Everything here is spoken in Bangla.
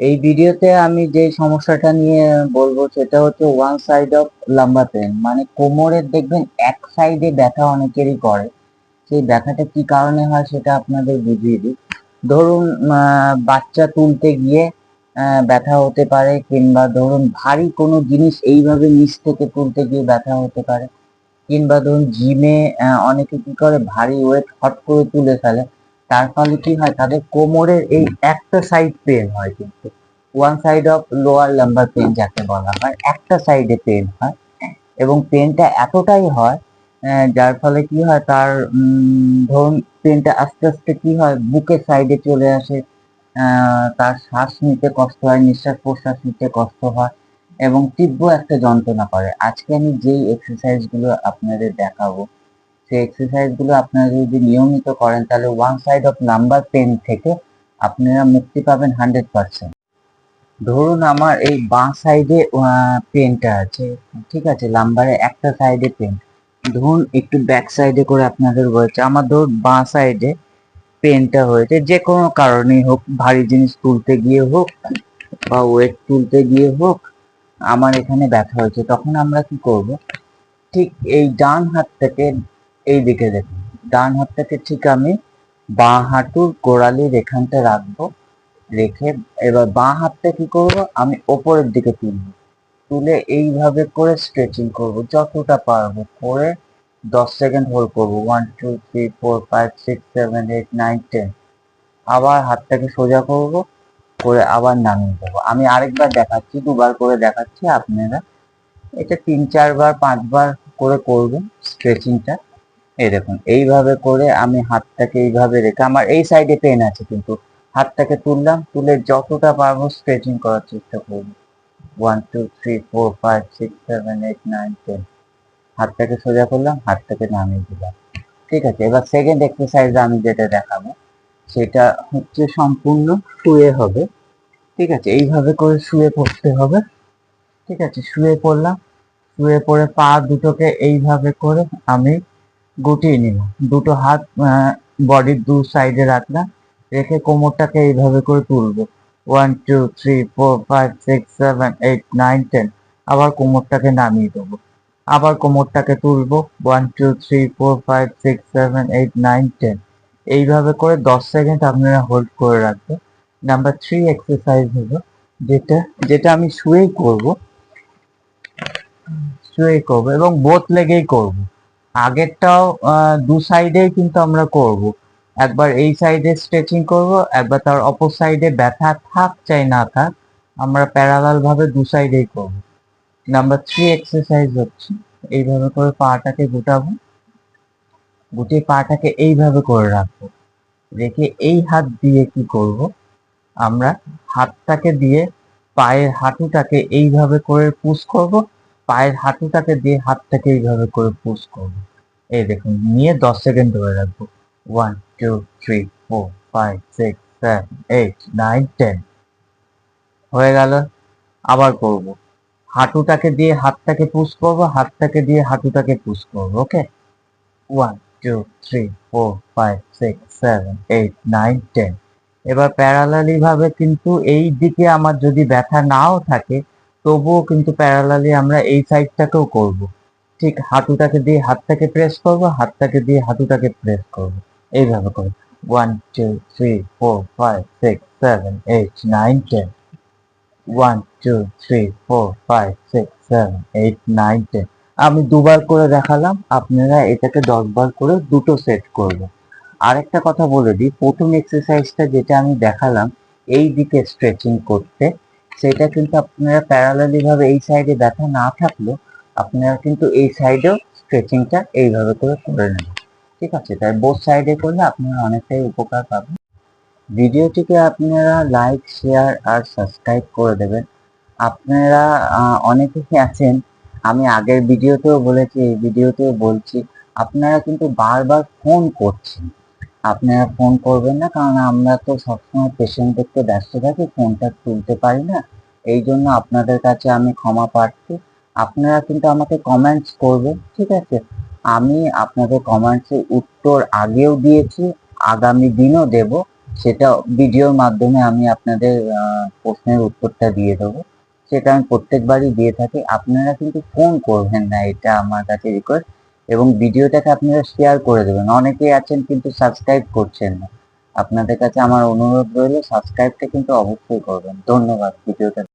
এই ভিডিওতে আমি যে সমস্যাটা নিয়ে বলব সেটা হচ্ছে one side of lumbar pain মানে কোমরের দেখবেন এক সাইডে ব্যথা অনেকেরই করে। সেই ব্যথাটা কি কারণে হয় সেটা আপনাদের বুঝিয়ে দিই। ধরুন বাচ্চা তুলতে গিয়ে ব্যথা হতে পারে কিংবা ধরুন ভারী কোনো জিনিস এইভাবে নিচ থেকে তুলতে গিয়ে ব্যথা হতে পারে। কিংবা ধরুন জিমে অনেকে কি করে ভারী ওয়েট হট করে তুলে ফেলে। তার ফলে কি হয়? তাদের কোমরের এই একটা সাইড পেন হয় কিন্তু। One side of lower lumbar pain যাকে বলা হয়, একটা সাইডে পেন হয়। এবং পেনটা এতটাই হয় যার ফলে কি হয়? তার ধরুন পেনটা আস্তে আস্তে কি হয়? বুকের সাইডে চলে আসে তার শ্বাস নিতে কষ্ট হয়, নিঃশ্বাস প্রশ্বাস নিতে কষ্ট হয় এবং তীব্র একটা যন্ত্রণা করে। আজকে আমি যেই এক্সারসাইজগুলো আপনাদের দেখাবো সেই এক্সারসাইজগুলো আপনারা যদি নিয়মিত করেন, তাহলে one side of lumbar pain থেকে আপনারা মুক্তি পাবেন হান্ড্রেড পার্সেন্ট ধরুন আমার এই বাঁ সাইডে পেনটা আছে, ঠিক আছে লাম্বারে একটা সাইডে পেন ধরুন একটু ব্যাক সাইডে করে আপনাদের বলছে, আমার ধরুন বাঁ সাইডে পেনটা হয়েছে, যে কোনো কারণেই হোক, ভারী জিনিস তুলতে গিয়ে হোক বা ওয়েট তুলতে গিয়ে হোক, আমার এখানে ব্যথা হয়েছে, তখন আমরা কি করব? ঠিক এই ডান হাত থেকে এই দিকে দেখুন। ডান হাতটাকে ঠিক আমি বাঁ হাঁটুর গোড়ালির এখানটা রাখব, রেখে এবার বাঁ হাতটা কি করব? আমি ওপরের দিকে তুলবো। তুলে এইভাবে করে স্ট্রেচিং করব, যতটা পারব করে দশ সেকেন্ড হোল্ড করব। One two three four five six seven eight nine ten আবার হাতটাকে সোজা করব, করে আবার নামিয়ে দেবো। আমি আরেকবার দেখাচ্ছি, দুবার করে দেখাচ্ছি, আপনারা এটা তিন, চারবার, পাঁচবার করে করবেন স্ট্রেচিংটা এই দেখুন, এইভাবে করে আমি হাতটাকে এইভাবে রেখে, আমার এই সাইডে পেন আছে কিন্তু, হাতটাকে তুললাম, তুলে যতটা পারব স্ট্রেচিং করার চেষ্টা করব। One two three four five six seven eight nine ten হাতটাকে সোজা করলাম, হাতটাকে নামিয়ে দিলাম। ঠিক আছে, এবার সেকেন্ড এক্সারসাইজ আমি যেটা দেখাবো, সেটা হচ্ছে সম্পূর্ণ শুয়ে হবে। ঠিক আছে, এইভাবে করে শুয়ে পড়তে হবে। ঠিক আছে, শুয়ে পড়লাম, শুয়ে পড়ে পা দুটোকে এইভাবে করে আমি গুটিয়ে নিলাম দুটো হাত বডির দু সাইডে রাখলাম, রেখে কোমরটাকে এইভাবে করে তুলবো। One two three four five six seven eight nine ten আবার কোমরটাকে নামিয়ে দেবো। আবার কোমরটাকে তুলবো। One two three four five six seven eight nine ten এইভাবে করে দশ সেকেন্ড আপনারা হোল্ড করে রাখবেন। নাম্বার থ্রি এক্সারসাইজ হলো, যেটা যেটা আমি শুয়েই করব। শুয়েই করব এবং বোথ লেগেই করব। আগেরটাও দু সাইডেই কিন্তু আমরা করব। একবার এই সাইডে স্ট্রেচিং করব, একবার তার অপর সাইডে ব্যথা থাক চাই না থাক, আমরা প্যারালাল ভাবে দু সাইডেই করব। নাম্বার থ্রি এক্সারসাইজ হচ্ছে, এইভাবে করে পাটাকে গুটাবো। গুটিয়ে পাটাকে এইভাবে করে রাখব। রেখে এই হাত দিয়ে কি করব? আমরা হাতটাকে দিয়ে পায়ের হাঁটুটাকে এইভাবে করে পুশ করব। পায়ের হাঁটুটাকে দিয়ে হাতটাকে এইভাবে করে পুশ করব। এই দেখুন, নিয়ে দশ সেকেন্ড ধরে রাখব। One two three four five six seven eight nine ten হয়ে গেল, আবার করব। হাঁটুটাকে দিয়ে হাতটাকে পুশ করব, হাতটাকে দিয়ে হাঁটুটাকে পুশ করব okay one two three four five six seven eight nine ten এবার প্যারালালি ভাবে কিন্তু এই দিকে আমার যদি ব্যথা নাও থাকে তবুও কিন্তু প্যারালালি আমরা এই সাইডটাকেও করব। ঠিক হাঁটুটাকে দিয়ে হাতটাকে প্রেস করব, হাতটাকে দিয়ে হাঁটুটাকে প্রেস করব। এইভাবে করে। One two three four five six seven eight nine ten one two three four five six seven eight nine ten আমি দুবার করে দেখালাম, আপনারা এটাকে দশ বার করে দুটো সেট করবেন। আরেকটা কথা বলে দিই, প্রথম এক্সারসাইজটা যেটা আমি দেখালাম, এই দিকে স্ট্রেচিং করতে। সেটা কিন্তু আপনারা প্যারালালি ভাবে এই সাইডে ব্যথা না থাকলেও আপনারা কিন্তু এই সাইডেও স্ট্রেচিংটা এইভাবে করে করে নেবেন। ঠিক আছে? তাই বোথ সাইডে করলে আপনারা অনেকটাই উপকার পাবেন। ভিডিওটিকে আপনারা লাইক শেয়ার আর সাবস্ক্রাইব করে দেবেন। আপনারা অনেকেই আছেন, আমি আগের ভিডিওতেও বলেছি, এই ভিডিওতেও বলছি, আপনারা কিন্তু বারবার ফোন করছেন। আপনারা ফোন করবেন না, কারণ আমরা তো সবসময় পেশেন্ট দেখতে ব্যস্ত থাকি ফোনটা তুলতে পারি না। এই জন্য আপনাদের কাছে আমি ক্ষমা প্রার্থী। আপনারা কিন্তু আমাকে কমেন্টস করবেন, ঠিক আছে? আমি আপনাদের কমেন্টসের উত্তর আগেও দিয়েছি, আগামী দিনও দেব। সেটা ভিডিওর মাধ্যমে আমি আপনাদের প্রশ্নের উত্তরটা দিয়ে দেবো। সেটা আমি প্রত্যেকবারই দিয়ে থাকি। আপনারা কিন্তু ফোন করবেন না, এটা আমার কাছে রিকোয়েস্ট এবং ভিডিওটাকে আপনারা শেয়ার করে দেবেন। অনেকেই আছেন কিন্তু সাবস্ক্রাইব করছেন না। আপনাদের কাছে আমার অনুরোধ রইল সাবস্ক্রাইবটা কিন্তু অবশ্যই করবেন। ধন্যবাদ, ভিডিওটা